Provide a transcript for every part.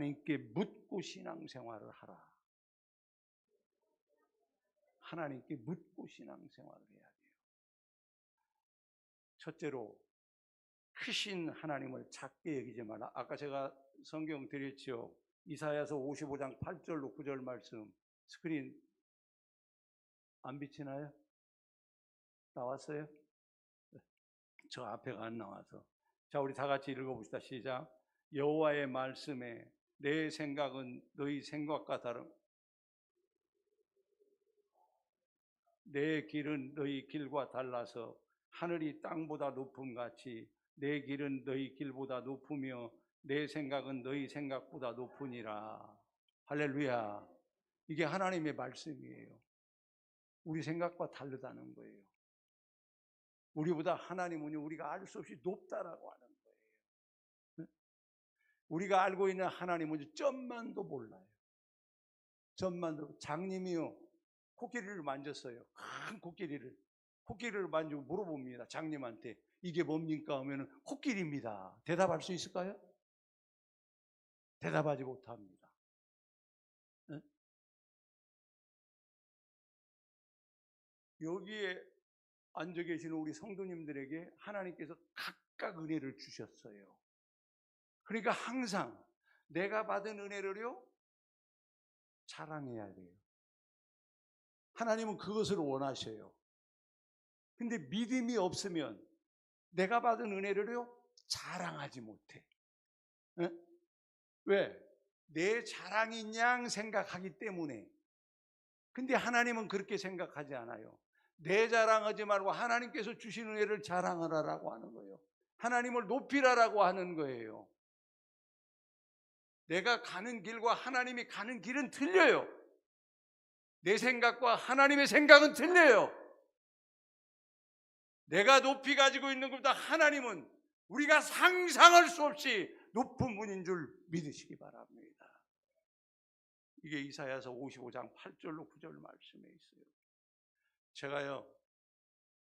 하나님께 묻고 신앙생활을 하라. 하나님께 묻고 신앙생활을 해야 돼요. 첫째로 크신 하나님을 작게 여기지 마라. 아까 제가 성경 드렸죠. 이사야서 55장 8절로 9절 말씀 스크린 안 비치나요? 나왔어요? 저 앞에가 안 나와서. 자, 우리 다 같이 읽어봅시다. 시작. 여호와의 말씀에 내 생각은 너희 생각과 다름. 내 길은 너희 길과 달라서 하늘이 땅보다 높음 같이 내 길은 너희 길보다 높으며 내 생각은 너희 생각보다 높으니라. 할렐루야. 이게 하나님의 말씀이에요. 우리 생각과 다르다는 거예요. 우리보다 하나님은 우리가 알 수 없이 높다라고 하는. 우리가 알고 있는 하나님은 점만도 몰라요. 점만도 장님이요 코끼리를 만졌어요. 큰 코끼리를 코끼리를 만지고 물어봅니다. 장님한테 이게 뭡니까 하면은 코끼리입니다. 대답할 수 있을까요? 대답하지 못합니다. 네? 여기에 앉아 계시는 우리 성도님들에게 하나님께서 각각 은혜를 주셨어요. 그러니까 항상 내가 받은 은혜를요 자랑해야 돼요. 하나님은 그것을 원하셔요. 근데 믿음이 없으면 내가 받은 은혜를요 자랑하지 못해. 에? 왜? 내 자랑인 양 생각하기 때문에. 근데 하나님은 그렇게 생각하지 않아요. 내 자랑하지 말고 하나님께서 주신 은혜를 자랑하라라고 하는 거예요. 하나님을 높이라라고 하는 거예요. 내가 가는 길과 하나님이 가는 길은 틀려요. 내 생각과 하나님의 생각은 틀려요. 내가 높이 가지고 있는 것보다 하나님은 우리가 상상할 수 없이 높은 분인 줄 믿으시기 바랍니다. 이게 이사야서 55장 8절로 9절 말씀에 있어요. 제가요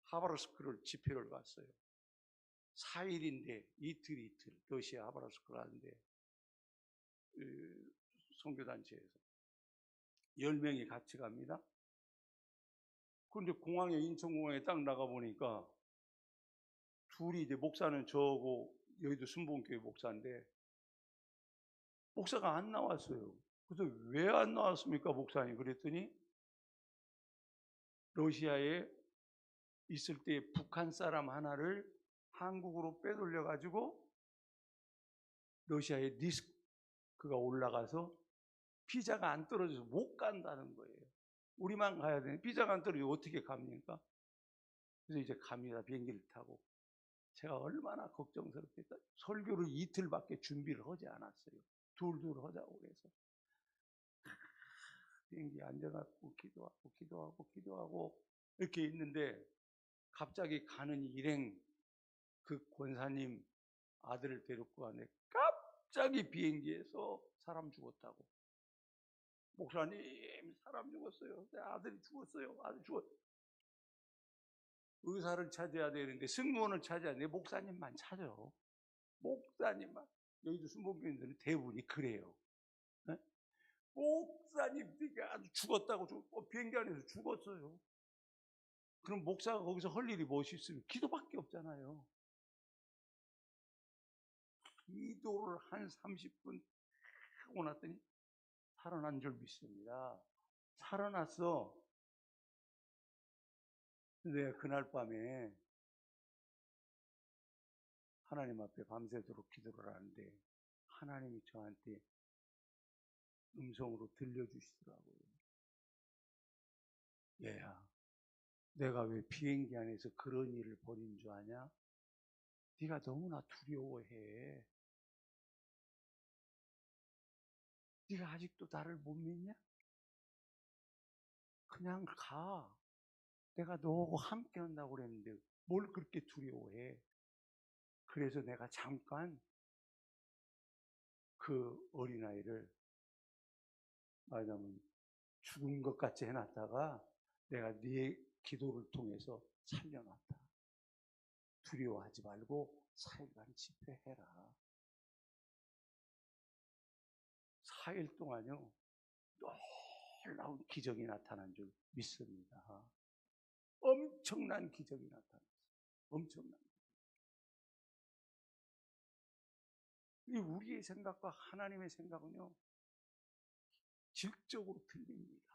하바르스크를 집회를 갔어요. 4일인데 이틀 이틀 러시아 하바르스크 가는데 그 선교단체에서 10명이 같이 갑니다. 그런데 공항에 인천공항에 딱 나가 보니까 둘이 이제 목사는 저고 여의도 순복음교회 목사인데 목사가 안 나왔어요. 그래서 왜 안 나왔습니까, 목사님? 그랬더니 러시아에 있을 때 북한 사람 하나를 한국으로 빼돌려 가지고 러시아에 리스 크가 올라가서 비자가 안 떨어져서 못 간다는 거예요. 우리만 가야 되는 비자가 안 떨어지면 어떻게 갑니까? 그래서 이제 갑니다. 비행기를 타고. 제가 얼마나 걱정스럽겠다. 설교를 이틀밖에 준비를 하지 않았어요. 둘둘 하자고 그래서. 비행기 앉아갖고 기도하고 기도하고 기도하고 이렇게 있는데 갑자기 가는 일행 그 권사님 아들을 데리고 가네 갑자기 비행기에서 사람 죽었다고. 목사님 사람 죽었어요. 내 아들이 죽었어요. 아들 죽었. 의사를 찾아야 되는데 승무원을 찾아야 돼. 목사님만 찾아 목사님만. 여기도 순복교인들은 대부분이 그래요. 네? 목사님들이 아주 죽었다고 죽, 어, 비행기 안에서 죽었어요. 그럼 목사가 거기서 할 일이 무엇이 있으면 기도밖에 없잖아요. 기도를 한 30분 하고 났더니 살아난 줄 믿습니다. 살아났어. 근데 그날 밤에 하나님 앞에 밤새도록 기도를 하는데 하나님이 저한테 음성으로 들려주시더라고요. 얘야, 내가 왜 비행기 안에서 그런 일을 벌인 줄 아냐? 네가 너무나 두려워해. 네가 아직도 나를 못 믿냐? 그냥 가. 내가 너하고 함께 한다고 그랬는데 뭘 그렇게 두려워해? 그래서 내가 잠깐 그 어린아이를 말하자면 죽은 것 같이 해놨다가 내가 네 기도를 통해서 살려놨다. 두려워하지 말고 4일간 집회해라. 4일 동안요. 놀라운 기적이 나타난 줄 믿습니다. 엄청난 기적이 나타났어요. 엄청난. 이 우리의 생각과 하나님의 생각은요. 질적으로 틀립니다.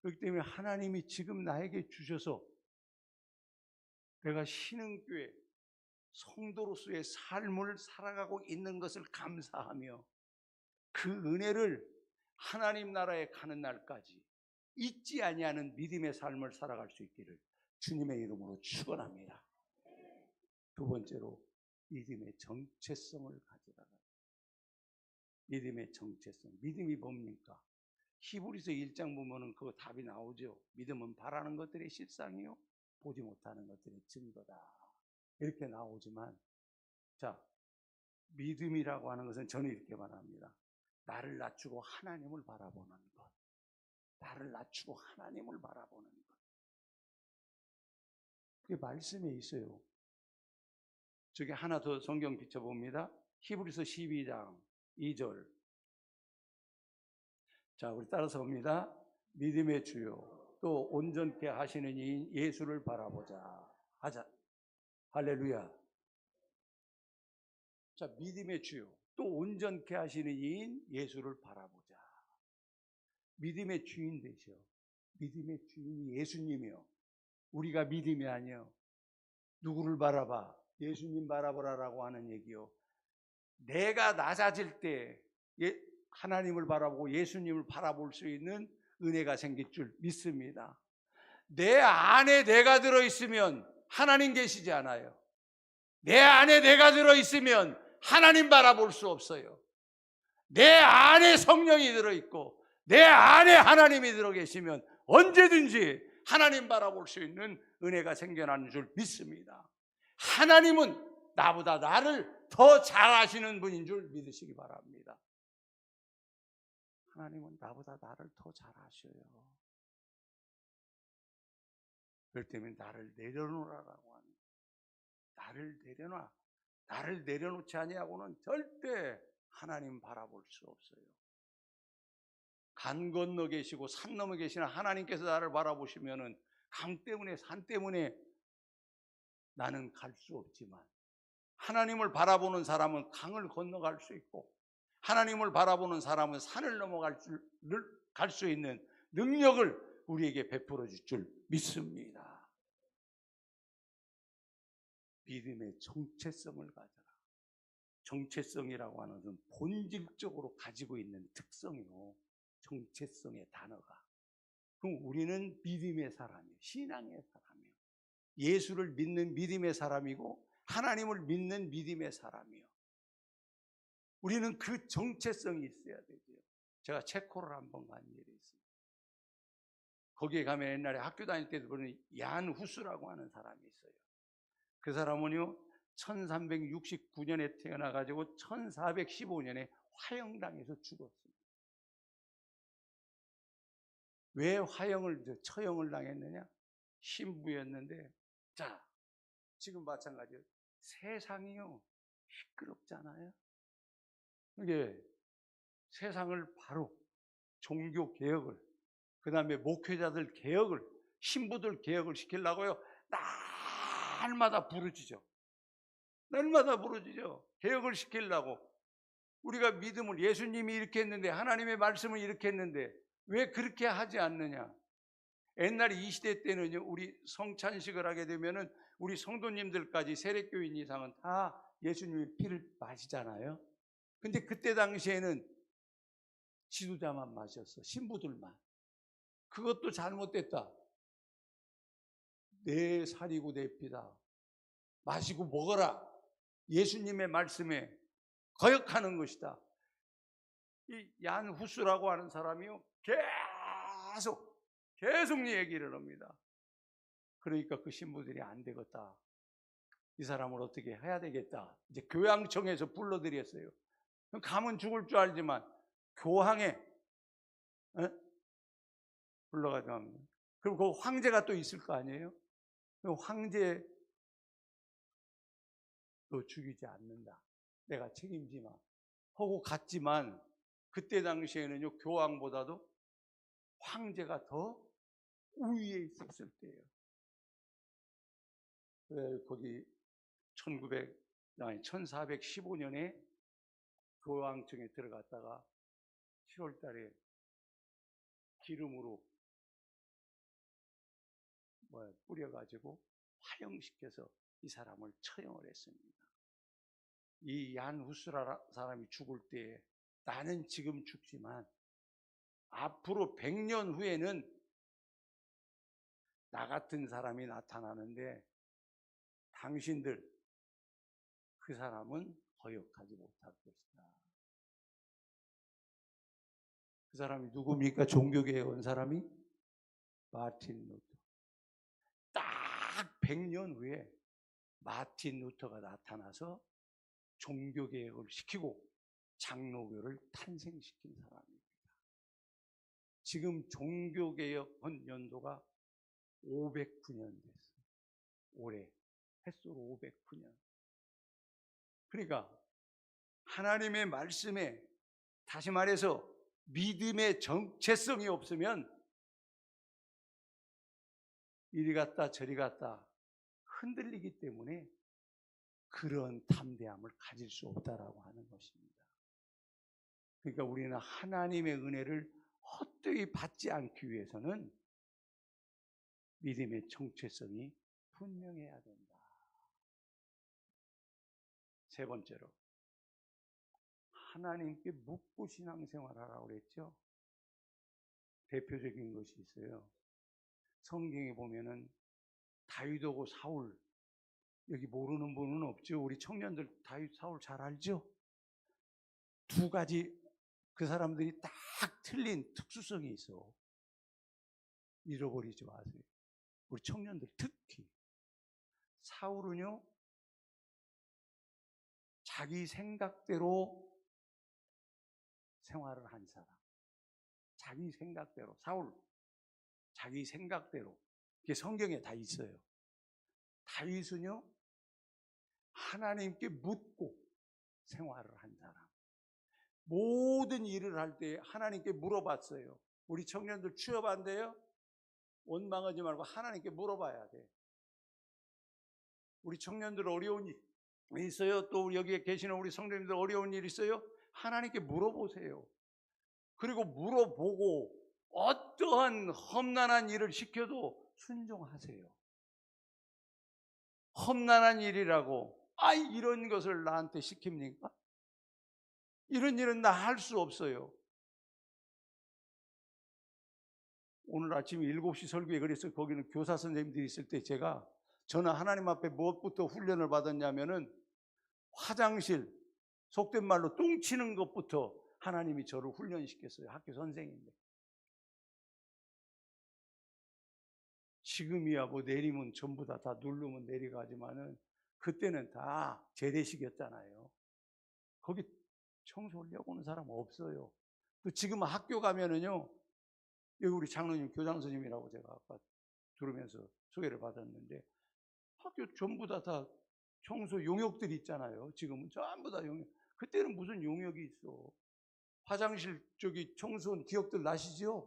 그렇기 때문에 하나님이 지금 나에게 주셔서 내가 신흥교회 성도로서의 삶을 살아가고 있는 것을 감사하며 그 은혜를 하나님 나라에 가는 날까지 잊지 아니하는 믿음의 삶을 살아갈 수 있기를 주님의 이름으로 축원합니다. 두 번째로 믿음의 정체성을 가져라. 믿음의 정체성. 믿음이 뭡니까? 히브리서 1장 보면은 그 답이 나오죠. 믿음은 바라는 것들의 실상이요. 보지 못하는 것들의 증거다. 이렇게 나오지만, 자, 믿음이라고 하는 것은 저는 이렇게 말합니다. 나를 낮추고 하나님을 바라보는 것. 나를 낮추고 하나님을 바라보는 것. 그게 말씀에 있어요. 저기 하나 더 성경 비춰봅니다. 히브리서 12장 2절. 자, 우리 따라서 봅니다. 믿음의 주요. 또 온전케 하시는 이인 예수를 바라보자. 하자. 할렐루야. 자, 믿음의 주요. 또 온전케 하시는 이인 예수를 바라보자. 믿음의 주인 되셔. 믿음의 주인이 예수님이요. 우리가 믿음이 아니요. 누구를 바라봐? 예수님 바라보라라고 하는 얘기요. 내가 낮아질 때 예, 하나님을 바라보고 예수님을 바라볼 수 있는 은혜가 생길 줄 믿습니다. 내 안에 내가 들어있으면 하나님 계시지 않아요. 내 안에 내가 들어있으면 하나님 바라볼 수 없어요. 내 안에 성령이 들어있고 내 안에 하나님이 들어 계시면 언제든지 하나님 바라볼 수 있는 은혜가 생겨나는 줄 믿습니다. 하나님은 나보다 나를 더 잘 아시는 분인 줄 믿으시기 바랍니다. 하나님은 나보다 나를 더 잘 아셔요. 그럴 때면 나를 내려놓으라고 하는 나를 내려놔. 나를 내려놓지 아니하고는 절대 하나님 바라볼 수 없어요. 간 건너 계시고 산 넘어 계시는 하나님께서 나를 바라보시면은 강 때문에 산 때문에 나는 갈 수 없지만 하나님을 바라보는 사람은 강을 건너갈 수 있고 하나님을 바라보는 사람은 산을 넘어갈 갈수 있는 능력을 우리에게 베풀어 줄 줄 믿습니다. 믿음의 정체성을 가져라. 정체성이라고 하는 것은 본질적으로 가지고 있는 특성이요. 정체성의 단어가. 그럼 우리는 믿음의 사람이에요. 신앙의 사람이에요. 예수를 믿는 믿음의 사람이고 하나님을 믿는 믿음의 사람이요. 우리는 그 정체성이 있어야 되죠. 제가 체코를 한 번 간 일이 있습니다. 거기에 가면 옛날에 학교 다닐 때도 보는 얀 후스라고 하는 사람이 있어요. 그 사람은요, 1369년에 태어나가지고 1415년에 화형당해서 죽었습니다. 왜 화형을, 처형을 당했느냐? 신부였는데, 자, 지금 마찬가지예요. 세상이요, 시끄럽잖아요. 이게 세상을 바로 종교 개혁을, 그 다음에 목회자들 개혁을, 신부들 개혁을 시키려고요. 날마다 부르짖어. 날마다 부르짖어. 개혁을 시키려고. 우리가 믿음을 예수님이 이렇게 했는데 하나님의 말씀을 이렇게 했는데 왜 그렇게 하지 않느냐? 옛날에 이 시대 때는요, 우리 성찬식을 하게 되면은 우리 성도님들까지 세례교인 이상은 다 예수님의 피를 마시잖아요. 근데 그때 당시에는 지도자만 마셨어. 신부들만. 그것도 잘못됐다. 내 살이고 내 피다. 마시고 먹어라. 예수님의 말씀에 거역하는 것이다. 이얀 후스라고 하는 사람이요. 계속, 계속 얘기를 합니다. 그러니까 그 신부들이 안 되겠다. 이 사람을 어떻게 해야 되겠다. 이제 교황청에서 불러들였어요. 가면 죽을 줄 알지만 교황에 에? 합니다. 그리고 그 황제가 또 있을 거 아니에요? 그 황제 너 죽이지 않는다. 내가 책임지마 하고 갔지만 그때 당시에는요 교황보다도 황제가 더 우위에 있었을 때예요. 왜 거기 1900 아니 1415년에 교황청에 들어갔다가 7월 달에 기름으로 뭐 뿌려가지고 화형시켜서 이 사람을 처형을 했습니다. 이 얀 후스라 사람이 죽을 때 나는 지금 죽지만 앞으로 100년 후에는 나 같은 사람이 나타나는데 당신들 그 사람은 거역하지 못할 것이다. 그 사람이 누굽니까? 종교계에 온 사람이 마틴 루터. 딱 100년 후에 마틴 루터가 나타나서 종교개혁을 시키고 장로교를 탄생시킨 사람입니다. 지금 종교개혁한 연도가 509년 됐어요. 올해 햇수로 509년. 그러니까 하나님의 말씀에 다시 말해서 믿음의 정체성이 없으면 이리 갔다 저리 갔다 흔들리기 때문에 그런 담대함을 가질 수 없다라고 하는 것입니다. 그러니까 우리는 하나님의 은혜를 헛되이 받지 않기 위해서는 믿음의 정체성이 분명해야 된다. 세 번째로 하나님께 묻고 신앙생활하라고 그랬죠. 대표적인 것이 있어요. 성경에 보면은 다윗하고 사울 여기 모르는 분은 없죠. 우리 청년들 다윗 사울 잘 알죠? 두 가지 그 사람들이 딱 틀린 특수성이 있어. 잃어버리지 마세요. 우리 청년들 특히 사울은요 자기 생각대로 생활을 한 사람. 자기 생각대로 사울 자기 생각대로 이게 성경에 다 있어요. 다윗은요 하나님께 묻고 생활을 한 사람. 모든 일을 할 때 하나님께 물어봤어요. 우리 청년들 취업한대요. 원망하지 말고 하나님께 물어봐야 돼. 우리 청년들 어려운 일 있어요? 또 여기에 계시는 우리 성도님들 어려운 일 있어요? 하나님께 물어보세요. 그리고 물어보고 어떠한 험난한 일을 시켜도 순종하세요. 험난한 일이라고 아 이런 것을 나한테 시킵니까? 이런 일은 나 할 수 없어요. 오늘 아침 7시 설교에 그래서 거기는 교사 선생님들이 있을 때 제가 저는 하나님 앞에 무엇부터 훈련을 받았냐면은 화장실 속된 말로 똥 치는 것부터 하나님이 저를 훈련시켰어요. 학교 선생인데. 지금이야 뭐 내리면 전부 다 다 누르면 내려가지만은 그때는 다 재래식이었잖아요. 거기 청소하려고 오는 사람 없어요. 또 지금 학교 가면은요, 여기 우리 장로님 교장 선생님이라고 제가 아까 들으면서 소개를 받았는데 학교 전부 다 다 청소 용역들이 있잖아요. 지금은 전부 다 용역. 그때는 무슨 용역이 있어. 화장실 쪽이 청소한 기억들 나시죠?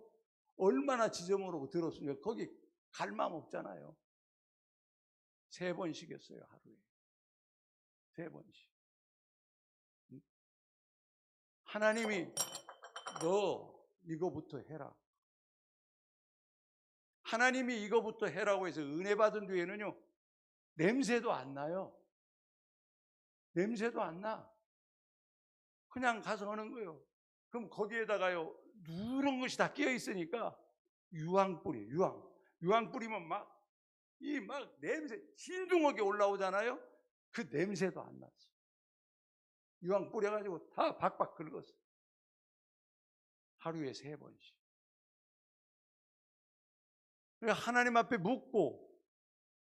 얼마나 지저분하고 들었으면 거기 갈 마음 없잖아요. 세 번씩이었어요, 하루에. 세 번씩. 응? 하나님이 너 이거부터 해라. 하나님이 이거부터 해라고 해서 은혜 받은 뒤에는요, 냄새도 안 나요. 냄새도 안 나. 그냥 가서 하는 거예요. 그럼 거기에다가요, 누런 것이 다 끼어 있으니까 유황 뿌리, 유황. 유황 뿌리면 막, 이 막 냄새, 신중하게 올라오잖아요? 그 냄새도 안 났어. 유황 뿌려가지고 다 박박 긁었어. 하루에 세 번씩. 하나님 앞에 묻고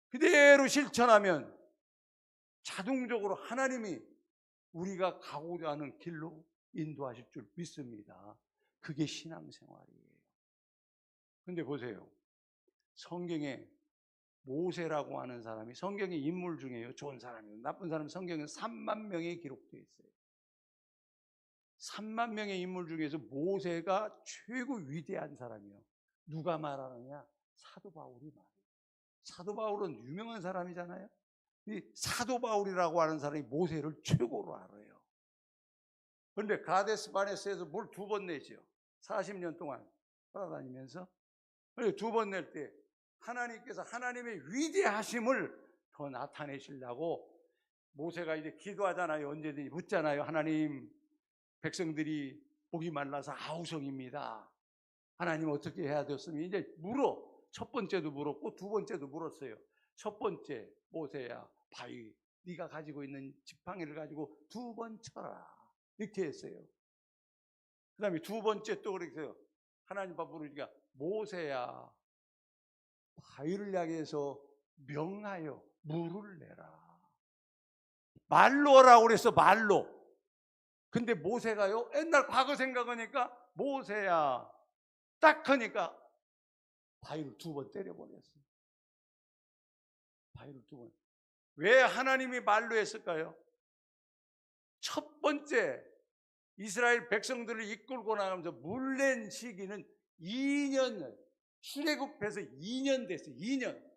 그대로 실천하면 자동적으로 하나님이 우리가 가고자 하는 길로 인도하실 줄 믿습니다. 그게 신앙생활이에요. 근데 보세요. 성경에 모세라고 하는 사람이 성경의 인물 중에요. 좋은 사람이에요. 나쁜 사람 성경에 3만 명에 기록되어 있어요. 3만 명의 인물 중에서 모세가 최고 위대한 사람이요. 누가 말하느냐? 사도 바울이 말해요. 사도 바울은 유명한 사람이잖아요. 이 사도 바울이라고 하는 사람이 모세를 최고로 알아요. 그런데 가데스 바네스에서 뭘 두 번 내지요. 40년 동안 돌아다니면서 두 번 낼 때 하나님께서 하나님의 위대하심을 더 나타내시려고 모세가 이제 기도하잖아요. 언제든지 묻잖아요. 하나님 백성들이 목이 말라서 아우성입니다. 하나님 어떻게 해야 됐으면 이제 물어. 첫 번째도 물었고 두 번째도 물었어요. 첫 번째 모세야 바위 네가 가지고 있는 지팡이를 가지고 두 번 쳐라 이렇게 했어요. 그 다음에 두 번째 또 그렇게 해요. 하나님 밥 부르니까 모세야 바위를 향해서 명하여 물을 내라. 말로 하라고 그랬어 말로. 근데 모세가요 옛날 과거 생각하니까 모세야 딱 하니까 바위를 두 번 때려버렸어요. 바위를 두 번. 왜 하나님이 말로 했을까요? 첫 번째 이스라엘 백성들을 이끌고 나가면서 물낸 시기는 2년 출애굽해서 2년 됐어요. 2년.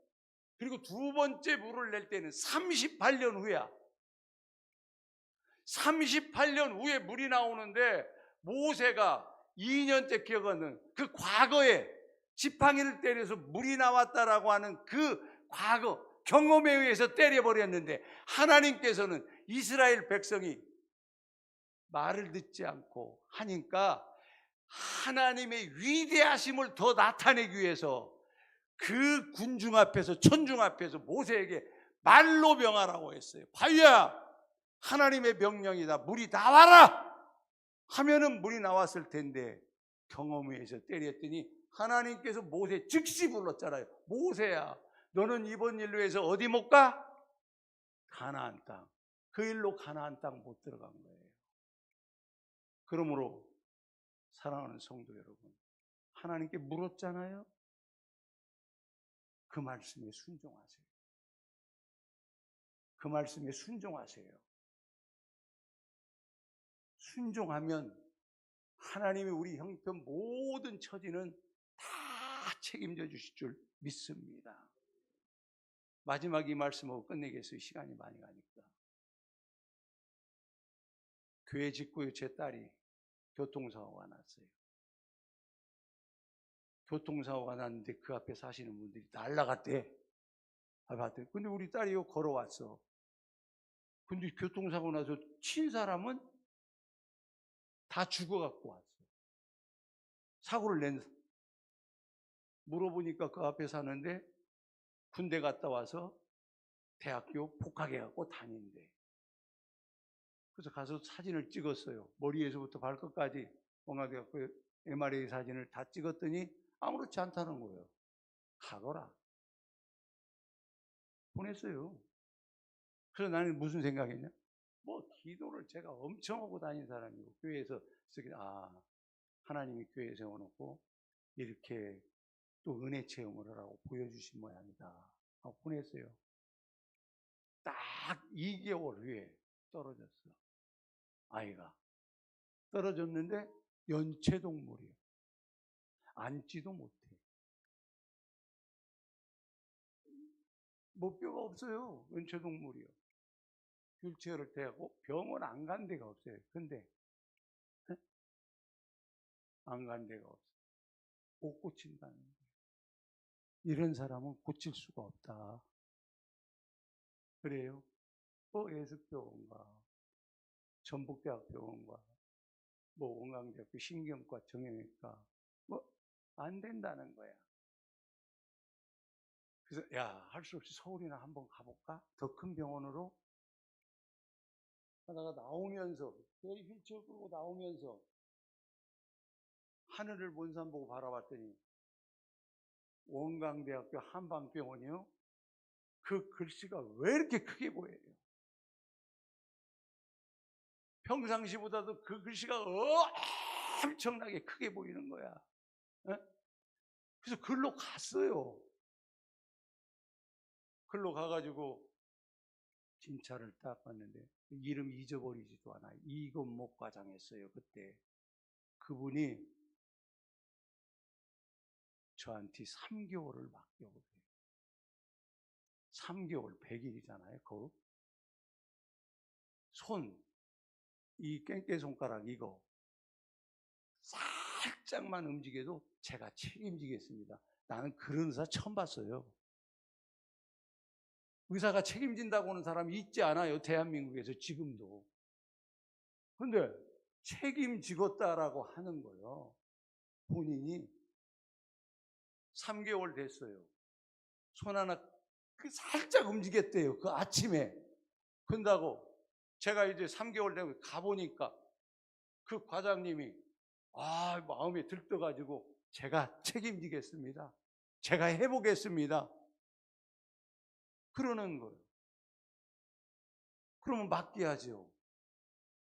그리고 두 번째 물을 낼 때는 38년 후야. 38년 후에 물이 나오는데 모세가 2년째 기억하는 그 과거에 지팡이를 때려서 물이 나왔다라고 하는 그 과거 경험에 의해서 때려버렸는데 하나님께서는 이스라엘 백성이 말을 듣지 않고 하니까 하나님의 위대하심을 더 나타내기 위해서 그 군중 앞에서 천중 앞에서 모세에게 말로 명하라고 했어요. 바위야 하나님의 명령이다. 물이 나와라 하면은 물이 나왔을 텐데 경험에 의해서 때렸더니 하나님께서 모세 즉시 불렀잖아요. 모세야 너는 이번 일로 해서 어디 못 가? 가나안 땅. 그 일로 가나안 땅 못 들어간 거예요. 그러므로 사랑하는 성도 여러분, 하나님께 물었잖아요. 그 말씀에 순종하세요. 그 말씀에 순종하세요. 순종하면 하나님이 우리 형편 모든 처지는 다 책임져 주실 줄 믿습니다. 마지막 이 말씀하고 끝내겠어요. 시간이 많이 가니까. 교회 직구에 제 딸이 교통사고가 났어요. 교통사고가 났는데 그 앞에 사시는 분들이 날라갔대. 아, 봤대. 근데 우리 딸이 요 걸어왔어. 근데 교통사고 나서 친 사람은 다 죽어갖고 왔어. 사고를 낸, 물어보니까 그 앞에 사는데 군대 갔다 와서 대학교 복학해갖고 다닌대. 그래서 가서 사진을 찍었어요. 머리에서부터 발끝까지 공학대학교 MRA 사진을 다 찍었더니 아무렇지 않다는 거예요. 가거라. 보냈어요. 그래서 나는 무슨 생각했냐? 뭐 기도를 제가 엄청 하고 다닌 사람이고 교회에서 쓰기 아 하나님이 교회에 세워놓고 이렇게 또 은혜 체험을 하라고 보여주신 모양이다. 하고 보냈어요. 딱 2개월 후에 떨어졌어. 아이가. 떨어졌는데 연체동물이에요. 앉지도 못해. 뭐 뼈가 없어요. 연체동물이요. 휠체어를 대고 병원 안 간 데가 없어요. 근데 안 간 데가 없어. 못 고친다는 거예요. 이런 사람은 고칠 수가 없다. 그래요? 뭐 예습병원과 전북대학병원과 뭐 원광대학교 신경과 정형외과 뭐 안 된다는 거야. 그래서 야 할 수 없이 서울이나 한번 가볼까? 더 큰 병원으로 하다가 나오면서 내 휠체어 끌고 나오면서 하늘을 본산 보고 바라봤더니 원광대학교 한방병원이요. 그 글씨가 왜 이렇게 크게 보여요? 평상시보다도 그 글씨가 엄청나게 크게 보이는 거야. 에? 그래서 글로 갔어요. 글로 가가지고 진찰을 딱 봤는데 이름 잊어버리지도 않아요. 이건목 과장했어요 그때 그분이 저한테 3개월을 맡겨보래요. 3개월 100일이잖아요. 그 손, 이 깽깨 손가락 이거 살짝만 움직여도 제가 책임지겠습니다. 나는 그런 의사 처음 봤어요. 의사가 책임진다고 하는 사람이 있지 않아요. 대한민국에서 지금도. 근데 책임지겠다라고 하는 거예요. 본인이 3개월 됐어요. 손 하나 그 살짝 움직였대요. 그 아침에. 근다고 제가 이제 3개월 되고 가보니까 그 과장님이 아, 마음에 들떠가지고 제가 책임지겠습니다. 제가 해보겠습니다. 그러는 거예요. 그러면 맡겨야죠.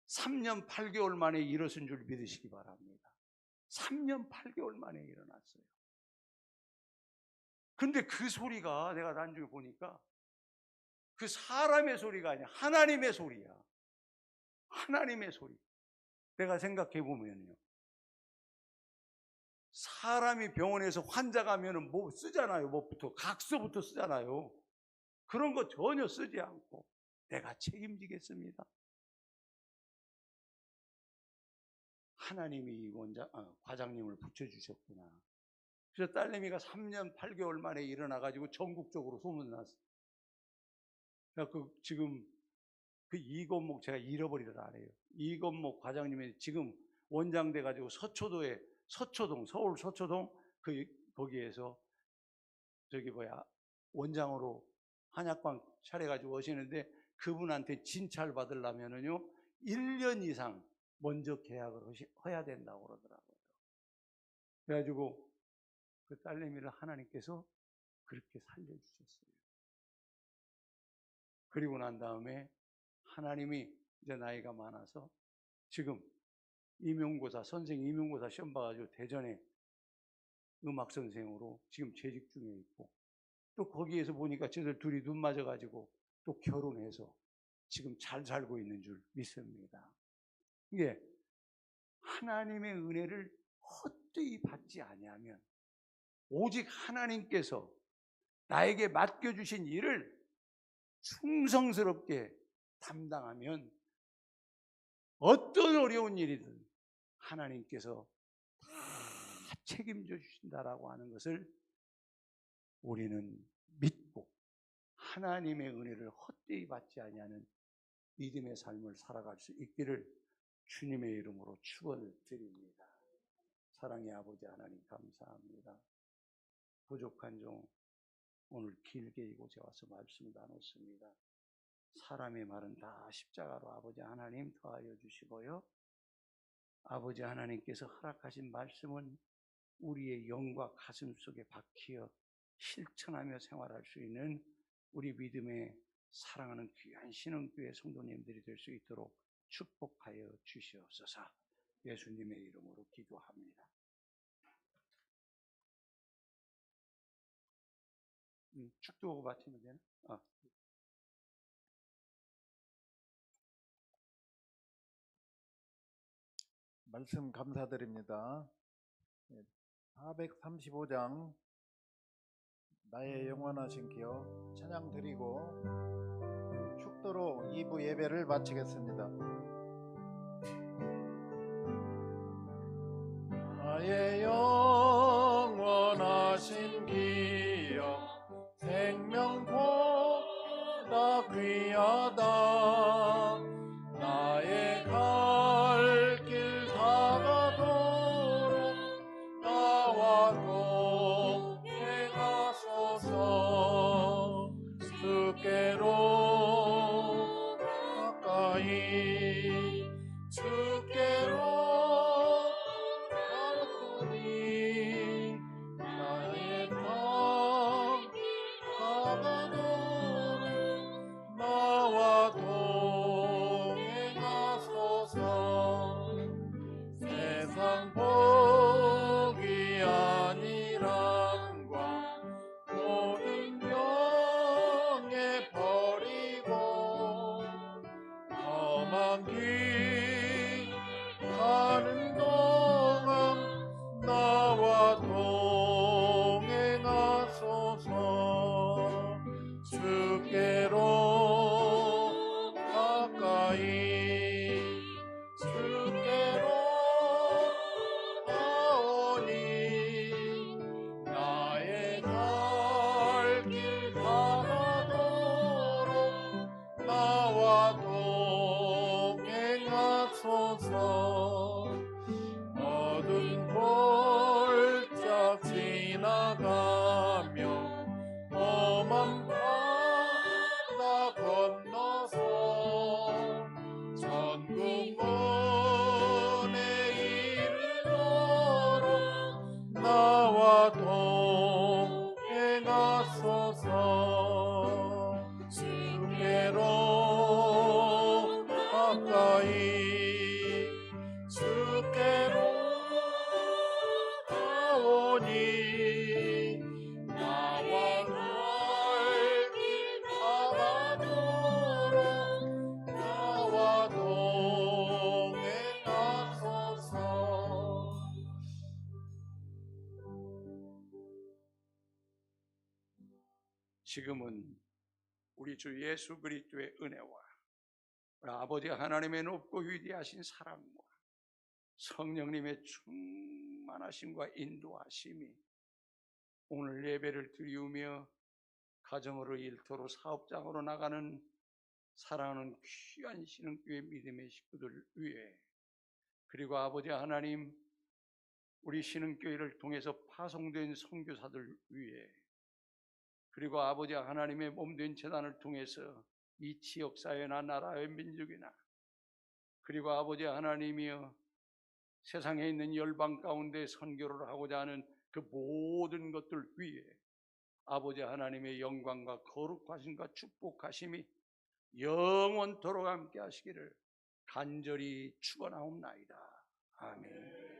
3년 8개월 만에 일어선 줄 믿으시기 바랍니다. 3년 8개월 만에 일어났어요. 근데 그 소리가 내가 나중에 보니까 그 사람의 소리가 아니야. 하나님의 소리야. 하나님의 소리. 내가 생각해 보면요. 사람이 병원에서 환자 가면은 뭐 쓰잖아요. 뭐부터 각서부터 쓰잖아요. 그런 거 전혀 쓰지 않고 내가 책임지겠습니다. 하나님이 이 원장, 아, 과장님을 붙여 주셨구나. 그래서 딸내미가 3년 8개월 만에 일어나 가지고 전국적으로 소문났어. 그 지금 그 이건목 제가 잃어버리를 안 해요. 이건목 과장님이 지금 원장 돼가지고 서초도에 서초동 서울 서초동 그 거기에서 저기 뭐야 원장으로 한약방 차려가지고 오시는데 그분한테 진찰 받으려면은요 1년 이상 먼저 계약을 해야 된다고 그러더라고요. 그래가지고 그 딸내미를 하나님께서 그렇게 살려주셨어요. 그리고 난 다음에 하나님이 이제 나이가 많아서 지금 임용고사, 선생 임용고사 시험 봐가지고 대전에 음악 선생으로 지금 재직 중에 있고 또 거기에서 보니까 저들 둘이 눈 맞아가지고 또 결혼해서 지금 잘 살고 있는 줄 믿습니다. 이게 하나님의 은혜를 헛되이 받지 아니하면 오직 하나님께서 나에게 맡겨주신 일을 충성스럽게 담당하면 어떤 어려운 일이든 하나님께서 다 책임져 주신다라고 하는 것을 우리는 믿고 하나님의 은혜를 헛되이 받지 아니하는 믿음의 삶을 살아갈 수 있기를 주님의 이름으로 축원을 드립니다. 사랑의 아버지 하나님 감사합니다. 부족한 종 오늘 길게 이곳에 와서 말씀 나눴습니다. 사람의 말은 다 십자가로 아버지 하나님 더하여 주시고요. 아버지 하나님께서 허락하신 말씀은 우리의 영과 가슴 속에 박히어 실천하며 생활할 수 있는 우리 믿음의 사랑하는 귀한 신흥교회 성도님들이 될 수 있도록 축복하여 주시옵소서. 예수님의 이름으로 기도합니다. 음, 축도하고 마치면 되나? 아. 말씀 감사드립니다. 435장 나의 영원하신 기여 찬양 드리고 축도로 2부 예배를 마치겠습니다. 나의 영원하신 기여 지금은 우리 주 예수 그리스도의 은혜와 우리 아버지 하나님의 높고 위대하신 사랑과 성령님의 충만하심과 인도하심이 오늘 예배를 드리우며 가정으로 일터로 사업장으로 나가는 사랑하는 귀한 신흥교회 믿음의 식구들 위해 그리고 아버지 하나님 우리 신흥교회를 통해서 파송된 선교사들 위해 그리고 아버지 하나님의 몸된 재단을 통해서 이 지역 사회나 나라의 민족이나 그리고 아버지 하나님이여 세상에 있는 열방 가운데 선교를 하고자 하는 그 모든 것들 위에 아버지 하나님의 영광과 거룩하심과 축복하심이 영원토록 함께 하시기를 간절히 축원하옵나이다. 아멘.